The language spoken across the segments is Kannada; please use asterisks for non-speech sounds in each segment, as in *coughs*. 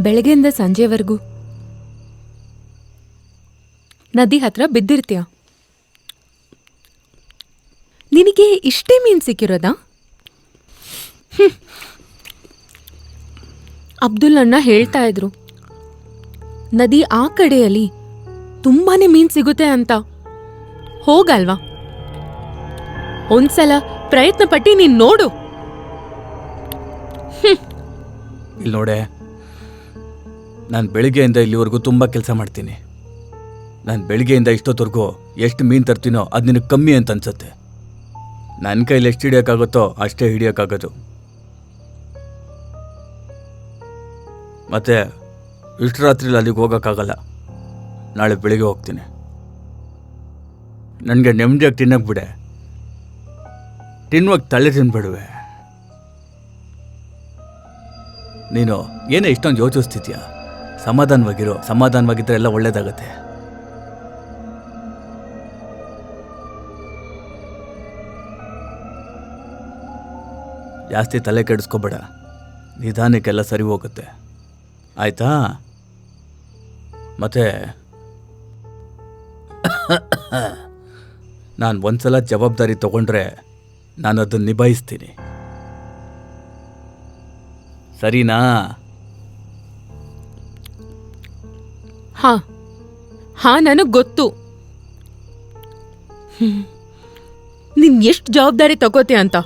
ಬೆಳಗ್ಗೆಯಿಂದ ಸಂಜೆವರೆಗೂ. ನದಿ ಹತ್ರ ಬಿದ್ದಿರ್ತೀಯ? ನಿನಗೆ ಇಷ್ಟೇ ಮೀನು ಸಿಕ್ಕಿರೋದಾ? ಹ್ಮ್. ಅಬ್ದುಲ್ ಅಣ್ಣ ಹೇಳ್ತಾ ಇದ್ರು. ನದಿ ಆ ಕಡೆಯಲ್ಲಿ ತುಂಬಾನೇ ಮೀನ್ ಸಿಗುತ್ತೆ ಅಂತ. ಹೋಗಲ್ವಾ? ಒಂದ್ಸಲ ಪ್ರಯತ್ನ ಪಟ್ಟಿ ನೀನ್ ನೋಡು. ಇಲ್ಲಿ ನೋಡೆ ನಾನು ಬೆಳಿಗ್ಗೆಯಿಂದ ಇಲ್ಲಿವರೆಗೂ ತುಂಬ ಕೆಲಸ ಮಾಡ್ತೀನಿ. ನಾನು ಬೆಳಿಗ್ಗೆಯಿಂದ ಇಷ್ಟೊತ್ತವರೆಗೂ ಎಷ್ಟು ಮೀನು ತರ್ತೀನೋ ಅದು ನಿನಗೆ ಕಮ್ಮಿ ಅಂತ ಅನ್ಸುತ್ತೆ. ನನ್ನ ಕೈಲಿ ಎಷ್ಟು ಹಿಡಿಯೋಕ್ಕಾಗುತ್ತೋ ಅಷ್ಟೇ ಹಿಡಿಯೋಕ್ಕಾಗೋದು. ಮತ್ತೆ ಇಷ್ಟು ರಾತ್ರಿಲಿ ಅಲ್ಲಿಗೆ ಹೋಗೋಕ್ಕಾಗಲ್ಲ. ನಾಳೆ ಬೆಳಿಗ್ಗೆ ಹೋಗ್ತೀನಿ. ನನಗೆ ನೆಮ್ಮದಿಯಾಗಿ ತಿನ್ನಕ್ಕೆ ಬಿಡೆ. ತಿನ್ನುವಾಗ ತಲೆ ತಿನ್ಬಿಡುವೆ. ನೀನು ಏನೇ ಇಷ್ಟೊಂದು ಯೋಚಿಸ್ತಿದ್ಯಾ? ಸಮಾಧಾನವಾಗಿರೋ. ಸಮಾಧಾನವಾಗಿದ್ದರೆ ಎಲ್ಲ ಒಳ್ಳೇದಾಗತ್ತೆ. ಜಾಸ್ತಿ ತಲೆ ಕೆಡಿಸ್ಕೋಬೇಡ. ನಿಧಾನಕ್ಕೆಲ್ಲ ಸರಿ ಹೋಗುತ್ತೆ. ಆಯಿತಾ? ಮತ್ತೆ? *coughs* ನಾನು ಒಂದ್ಸಲ ಜವಾಬ್ದಾರಿ ತಗೊಂಡ್ರೆ ನಾನು ಅದನ್ನು ನಿಭಾಯಿಸ್ತೀನಿ. ಸರಿನಾ? ಹಾ. ಹಾ, ನನಗ್ ಗೊತ್ತು. ನೀನ್ ಎಷ್ಟು ಜವಾಬ್ದಾರಿ ತಗೋತೀಯ ಅಂತ.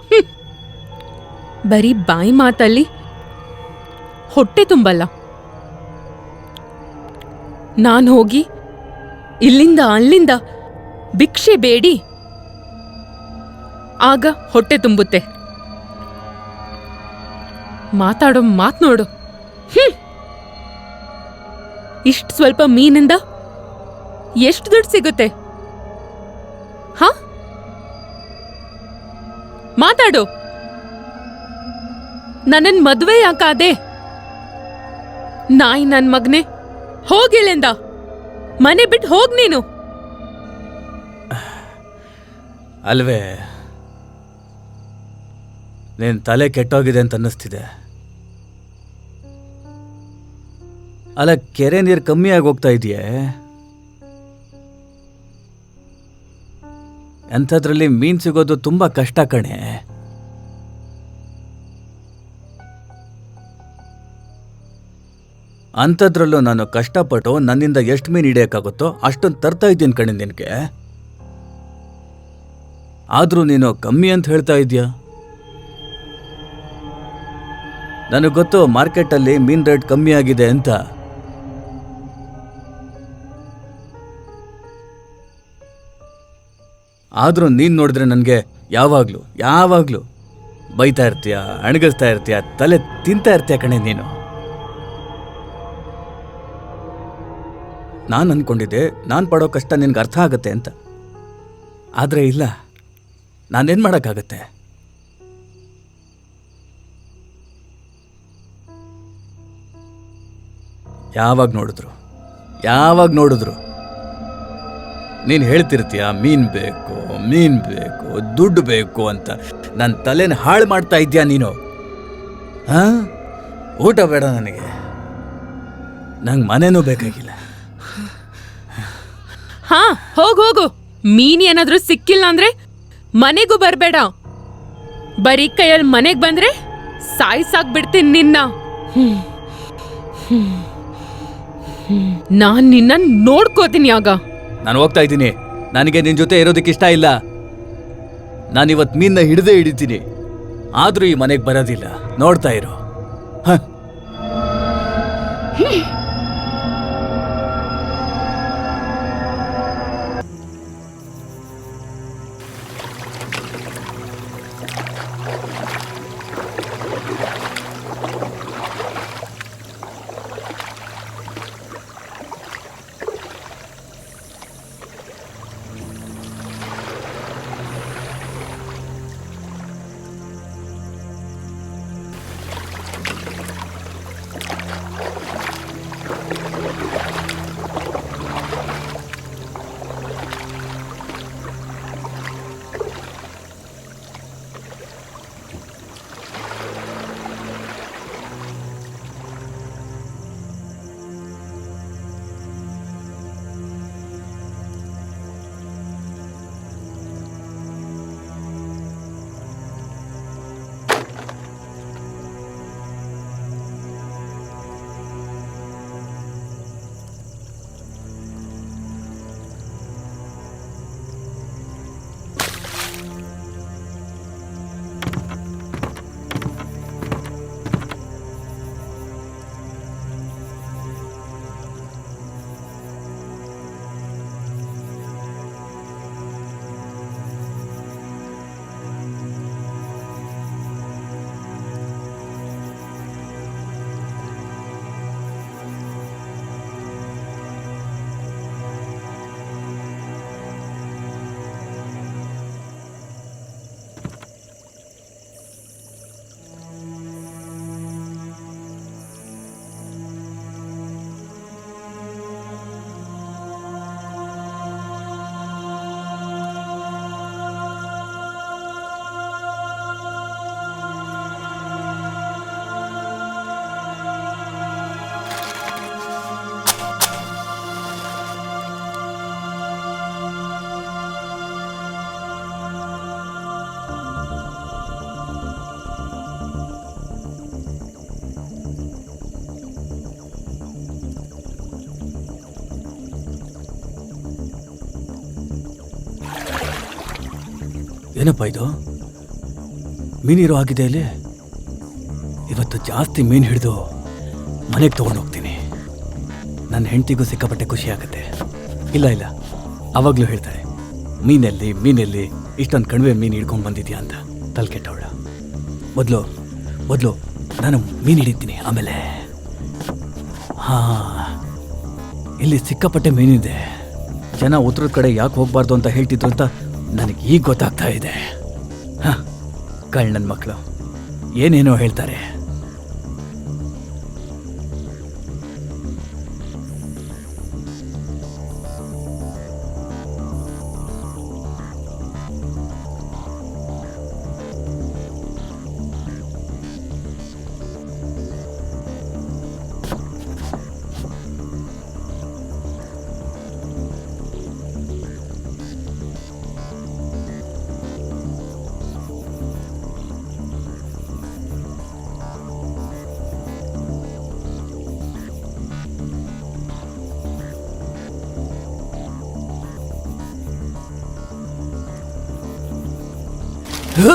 ಬರೀ ಬಾಯಿ ಮಾತಲ್ಲಿ ಹೊಟ್ಟೆ ತುಂಬಲ್ಲ. ನಾನು ಹೋಗಿ ಇಲ್ಲಿಂದ ಅಲ್ಲಿಂದ ಭಿಕ್ಷೆ ಬೇಡಿ. ಆಗ ಹೊಟ್ಟೆ ತುಂಬುತ್ತೆ. ಮಾತಾಡೋ ಮಾತ್ ನೋಡು. ಇಷ್ಟು ಸ್ವಲ್ಪ ಮೀನಿಂದ ಎಷ್ಟು ದುಡ್ಡು ಸಿಗುತ್ತೆ? ಹಾ? ಮಾತಾಡು. ನನ್ನನ್ ಮದುವೆ ಯಾಕಾದೆ? ನಾಯಿ ನನ್ ಮಗ್ನೆ ಹೋಗಿಲ್ಲಿಂದ ಮನೆ ಬಿಟ್ಟು ಹೋಗ್ ನೀನು. ಅಲ್ವೇ, ನೀನ್ ತಲೆ ಕೆಟ್ಟೋಗಿದೆ ಅಂತ ಅನ್ನಿಸ್ತಿದೆ. ಅಲ್ಲ, ಕೆರೆ ನೀರು ಕಮ್ಮಿ ಆಗಿ ಹೋಗ್ತಾ ಇದೆಯೇ? ಅಂಥದ್ರಲ್ಲಿ ಮೀನು ಸಿಗೋದು ತುಂಬ ಕಷ್ಟ ಕಣೆ. ಅಂಥದ್ರಲ್ಲೂ ನಾನು ಕಷ್ಟಪಟ್ಟು ನನ್ನಿಂದ ಎಷ್ಟು ಮೀನು ಹಿಡಿಯೋಕ್ಕಾಗುತ್ತೋ ಅಷ್ಟೊಂದು ತರ್ತಾ ಇದ್ದೀನಿ ಕಣೆ ನಿನಗೆ. ಆದರೂ ನೀನು ಕಮ್ಮಿ ಅಂತ ಹೇಳ್ತಾ ಇದೆಯಾ? ನನಗೆ ಗೊತ್ತು ಮಾರ್ಕೆಟಲ್ಲಿ ಮೀನ್ ರೇಟ್ ಕಮ್ಮಿ ಆಗಿದೆ ಅಂತ. ಆದ್ರೂ ನೀನು ನೋಡಿದ್ರೆ ನನಗೆ ಯಾವಾಗಲೂ ಯಾವಾಗಲೂ ಬೈತಾ ಇರ್ತೀಯ ಅಣಗಿಸ್ತಾ ಇರ್ತೀಯ, ತಲೆ ತಿಂತಾ ಇರ್ತೀಯ ಕಣೆ ನೀನು? ನಾನು ಅಂದ್ಕೊಂಡಿದ್ದೆ ನಾನು ಪಡೋ ಕಷ್ಟ ನಿನಗೆ ಅರ್ಥ ಆಗುತ್ತೆ ಅಂತ. ಆದರೆ ಇಲ್ಲ, ನಾನೇನು ಮಾಡೋಕ್ಕಾಗತ್ತೆ? ಯಾವಾಗ ನೋಡಿದ್ರು ಯಾವಾಗ ನೋಡಿದ್ರು? ನೀನು ಹೇಳ್ತಿರ್ತೀಯ, ಮೀನ್ ಬೇಕು ಮೀನ್ ಬೇಕು, ದುಡ್ಡು ಬೇಕು ಅಂತ. ನನ್ನ ತಲೆನ ಹಾಳು ಮಾಡ್ತಾ ಇದ್ದೀಯ ನೀನು? ಹಾ? ಊಟ ಬೇಡ ನನಗೆ. ನಂಗೆ ಮನೇನೂ ಬೇಕಾಗಿಲ್ಲ. ಹಾ, ಹೋಗು ಹೋಗು. ಮೀನು ಏನಾದರೂ ಸಿಕ್ಕಿಲ್ಲ ಅಂದ್ರೆ ಮನೆಗೂ ಬರಬೇಡ. ಬರೀ ಕೈಯಲ್ಲಿ ಮನೆಗೆ ಬಂದ್ರೆ ಸಾಯ್ಸಾಕ್ ಬಿಡ್ತೀನಿ ನಿನ್ನ. ನಾನು ನಿನ್ನ ನೋಡ್ಕೋತೀನಿ ಆಗ. ನಾನು ಹೋಗ್ತಾ ಇದ್ದೀನಿ. ನನಗೆ ನಿನ್ನ ಜೊತೆ ಇರೋದಕ್ಕೆ ಇಷ್ಟ ಇಲ್ಲ. ನಾನು ಇವತ್ತು ಮೀನ್ನ ಹಿಡಿದೇ ಹಿಡಿತೀನಿ. ಆದರೂ ಈ ಮನೆಗೆ ಬರೋದಿಲ್ಲ. ನೋಡ್ತಾ ಇರು. ಹ. ಏನಪ್ಪ ಇದು? ಮೀನಿರೋ ಆಗಿದೆ ಇಲ್ಲಿ? ಇವತ್ತು ಜಾಸ್ತಿ ಮೀನು ಹಿಡಿದು ಮನೆಗೆ ತೊಗೊಂಡು ಹೋಗ್ತೀನಿ. ನನ್ನ ಹೆಂಡತಿಗೂ ಸಿಕ್ಕಾಪಟ್ಟೆ ಖುಷಿ ಆಗುತ್ತೆ. ಇಲ್ಲ ಇಲ್ಲ. ಅವಾಗ್ಲೂ ಹೇಳ್ತಾರೆ, ಮೀನಲ್ಲಿ ಮೀನಲ್ಲಿ ಇಷ್ಟೊಂದು ಕಣಿವೆ ಮೀನು ಹಿಡ್ಕೊಂಡು ಬಂದಿದ್ಯಾ ಅಂತ ತಲೆ ಕೆಟ್ಟವಳ ಮೊದಲು ಮೊದಲು ನಾನು ಮೀನು ಹಿಡಿತೀನಿ ಆಮೇಲೆ. ಹಾಂ, ಇಲ್ಲಿ ಸಿಕ್ಕಾಪಟ್ಟೆ ಮೀನಿದೆ. ಜನ ಉತ್ತರದ ಕಡೆ ಯಾಕೆ ಹೋಗ್ಬಾರ್ದು ಅಂತ ಹೇಳ್ತಿದ್ರು ಅಂತ ನನಗೆ ಈಗ ಗೊತ್ತಾಗ್ತಾ ಇದೆ. ಹಾಂ ಕಳ್ ನನ್ನ ಮಕ್ಕಳು ಏನೇನೋ ಹೇಳ್ತಾರೆ. ಅಯ್ಯೋ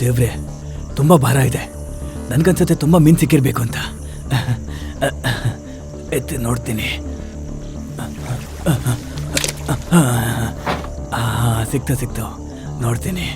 ದೇವ್ರೆ, ತುಂಬ ಭಾರ ಇದೆ. ನನ್ಗನ್ಸತ್ತೆ ತುಂಬ ಮೀನು ಸಿಕ್ಕಿರ್ಬೇಕು ಅಂತ. ಎತ್ತಿ ನೋಡ್ತೀನಿ. ಸಿಕ್ತು ಸಿಕ್ತು. ನೋಡ್ತೀನಿ.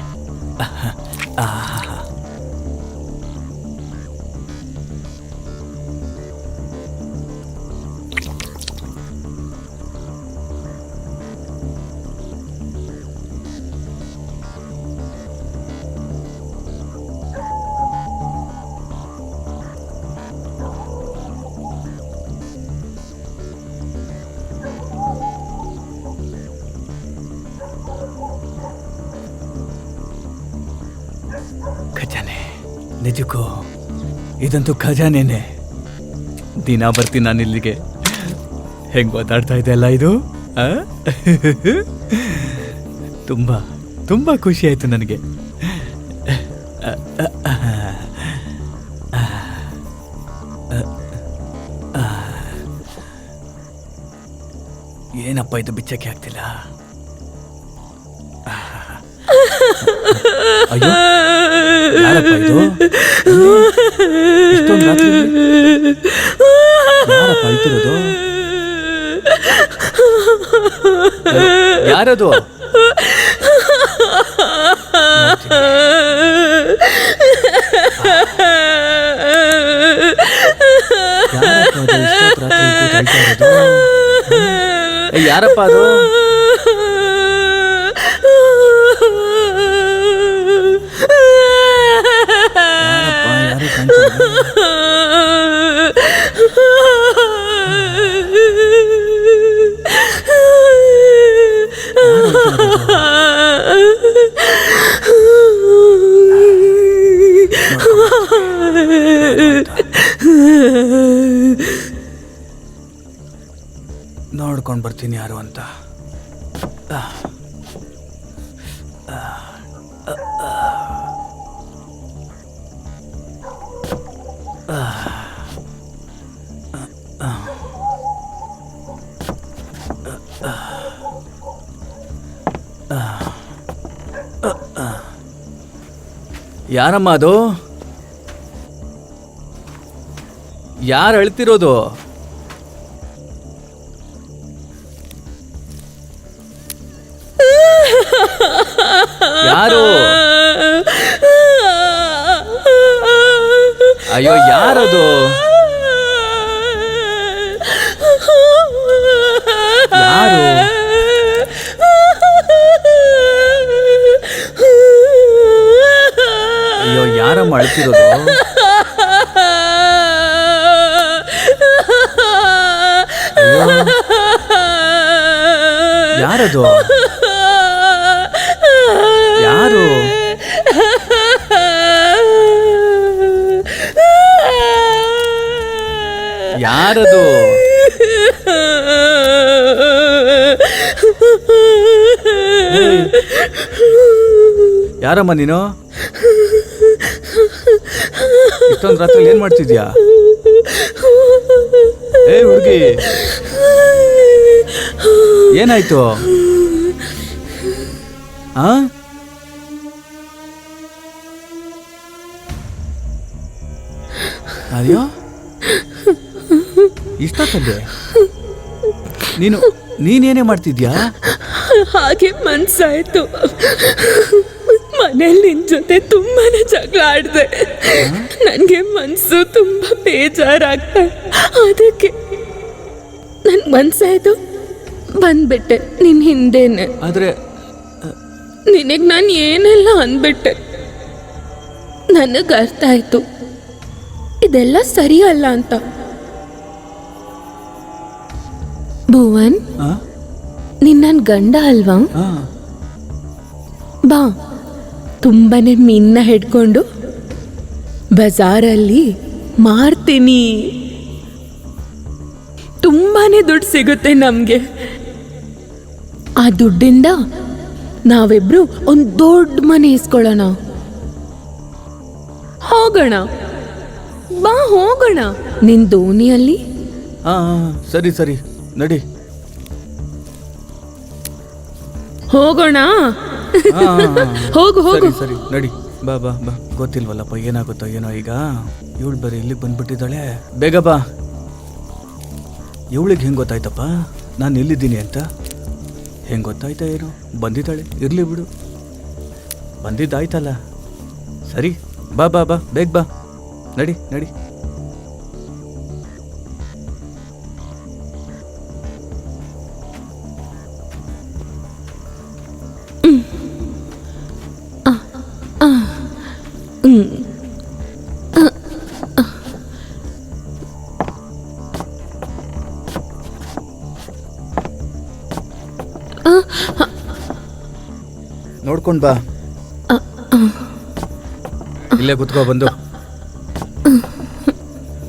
ನಿಜಕ್ಕೂ, ಇದಂತೂ ಖಜಾನೆನೆ. ದಿನ ಬರ್ತೀನಿ ನಾನು ಇಲ್ಲಿಗೆ. ಹೆಂಗ್ ಮಾತಾಡ್ತಾ ಇದೆ ಅಲ್ಲ ಇದು? ತುಂಬಾ ತುಂಬಾ ಖುಷಿ ಆಯ್ತು ನನಗೆ. ಏನಪ್ಪ ಇದು ಬಿಚ್ಚಕ್ಕೆ ಆಗ್ತಿಲ್ಲ? ಅಯ್ಯೋ. ಯಾರಪ್ಪ ಇಷ್ಟೊಂದು? ಯಾರಪ್ಪ ಯಾರದು? ಯಾರಪ್ಪ ಅದು? ನೋಡ್ಕೊಂಡು ಬರ್ತೀನಿ ಯಾರು ಅಂತ. ಯಾರಮ್ಮ ಅದು? ಯಾರು ಅಳ್ತಿರೋದು? ಯಾರು ಅಯ್ಯೋ ಯಾರದು ಯಾರು ಅಯ್ಯೋ ಯಾರಮ್ಮ ಅಳ್ತಿರೋದು ಅಯ್ಯೋ ಯಾರದು ಯಾರಮ್ಮ ನೀನು? ಇಷ್ಟೊಂದು ರಾತ್ರಿ ಏನ್ ಮಾಡ್ತಿದ್ಯಾ? ಏ ಹುಡುಗಿ. ಏನಾಯ್ತು? ಆ? ಅಯ್ಯೋ. ಇಷ್ಟೊತ್ತಲ್ಲಿ ನೀನು ನೀನೇನೇ ಮಾಡ್ತಿದ್ಯಾ? ಹಾಗೆ ಮನ್ಸಾಯ್ತು. ಮನೇಲಿ ನಿನ್ ಜೊತೆ ತುಂಬಾನೇ ಜಗಳ ಆಡಿದೆ. ನನಗೆ ಮನ್ಸು ತುಂಬಾ ಬೇಜಾರಾಗ್ತಾ. ಅದಕ್ಕೆ ನನ್ ಮನ್ಸಾಯ್ತು. ಬಂದ್ಬಿಟ್ಟೆ ನಿನ್ ಹಿಂದೆನೆ. ಆದ್ರೆ ನಿನಗ್ ನಾನು ಏನೆಲ್ಲ ಅಂದ್ಬಿಟ್ಟೆ? ನನಗ್ ಅರ್ಥ ಆಯ್ತು. ಇದೆಲ್ಲ ಸರಿ ಅಲ್ಲ ಅಂತ. ಭುವನ್ ನಿನ್ನ ನೀನ್ ನನ್ ಗಂಡ ಅಲ್ವಾ? ಬಾ ತುಂಬಾನೇ ಮೀನ್ನ ಹಿಡ್ಕೊಂಡು ಬಜಾರಲ್ಲಿ ಮಾರ್ತೀನಿ. ತುಂಬಾನೇ ದುಡ್ಡು ಸಿಗುತ್ತೆ ನಮಗೆ. ಆ ದುಡ್ಡಿಂದ ನಾವಿಬ್ರು ಒಂದು ದೊಡ್ಡ ಮನೆ ಇಸ್ಕೊಳ್ಳೋಣ. ಹೋಗೋಣ. ಬಾ ಹೋಗೋಣ. ನಿನ್ ದೋಣಿಯಲ್ಲಿ? ಸರಿ ಸರಿ. ನಡಿ. ಹೋಗೋಣ? ಆ. ಹೋಗು ಹೋಗು ಸರಿ ಸರಿ. ನಡಿ. ಬಾ ಬಾ ಬಾ. ಗೊತ್ತಿಲ್ವಲ್ಲಪ್ಪ ಏನಾಗುತ್ತೋ ಏನೋ ಈಗ? ಇವಳು ಬರೀ ಇಲ್ಲಿಗೆ ಬಂದ್ಬಿಟ್ಟಿದ್ದಾಳೆ. ಬೇಗ ಬಾ. ಇವಳಿಗೆ ಹೆಂಗೆ ಗೊತ್ತಾಯ್ತಪ್ಪ? ನಾನು ಎಲ್ಲಿದ್ದೀನಿ ಅಂತ? ಹೆಂಗೆ ಗೊತ್ತಾಯ್ತಾ ಏನು? ಬಂದಿದ್ದಾಳೆ. ಇರ್ಲಿ ಬಿಡು. ಬಂದಿದ್ದಾಯ್ತಲ್ಲ. ಸರಿ. ಬಾ ಬಾ ಬಾ. ಬೇಗ ಬಾ. ನಡಿ ನಡಿ. ನೋಡ್ಕೊಂಡು ಬಾ. ಇಲ್ಲೇ ಕುತ್ಕೋ ಬಂದು.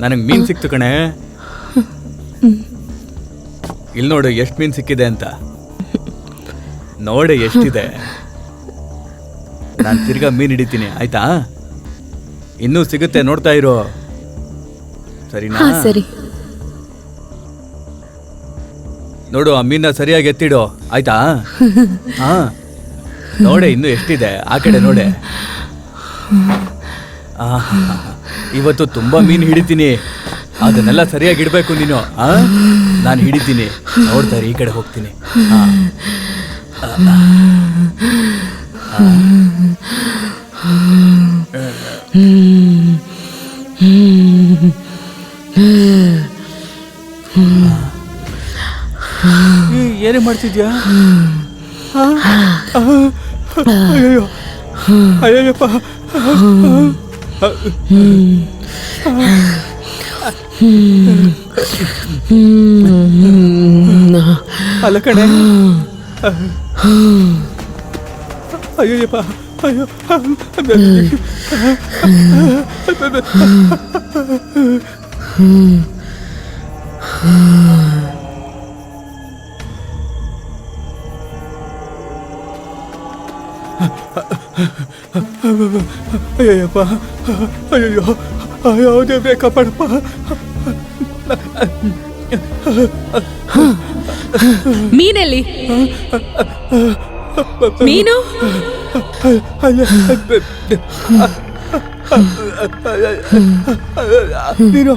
ನನಗೆ ಮೀನ್ ಸಿಕ್ತು ಕಣೆ. ಇಲ್ಲಿ ನೋಡು ಎಷ್ಟು ಮೀನ್ ಸಿಕ್ಕಿದೆ ಅಂತ. ನೋಡಿ ಎಷ್ಟಿದೆ. ನಾನು ತಿರ್ಗಾ ಮೀನ್ ಹಿಡಿತೀನಿ, ಆಯ್ತಾ? ಇನ್ನೂ ಸಿಗುತ್ತೆ ನೋಡ್ತಾ ಇರೋ. ಸರಿನಾ? ಹಾ ಸರಿ. ನೋಡು ಆ ಮೀನ ಸರಿಯಾಗಿ ಎತ್ತಿಡು. ಆಯ್ತಾ? ಹಾ. ನೋಡೆ ಇನ್ನು ಎಷ್ಟಿದೆ. ಆ ಕಡೆ ನೋಡೆ. ಆಹಾ. ಇವತ್ತು ತುಂಬಾ ಮೀನು ಹಿಡಿತೀನಿ. ಅದನ್ನೆಲ್ಲ ಸರಿಯಾಗಿ ಇಡಬೇಕು ನೀನು. ಆ? ನಾನು ಹಿಡಿತೀನಿ. ನೋಡ್ತಾರೆ ಇರಿ, ಈ ಕಡೆ ಹೋಗ್ತೀನಿ. ಹಾ. ಏನೇ ಮಾಡ್ತಿದ್ಯಾ? ಅಯ್ಯೋ ಅಯ್ಯಪ್ಪ ಅಲ್ಲ ಕಣೆ. ಅಯ್ಯಯ್ಯಪ್ಪ. ಅಯ್ಯೋ ಅಯ್ಯಪ್ಪ ಅಯ್ಯೋ ಯಾವುದೇ ಬೇಕಪ್ಪಡಪ್ಪ ಮೀನಲ್ಲಿ? ಮೀನು? 아니야. 내려.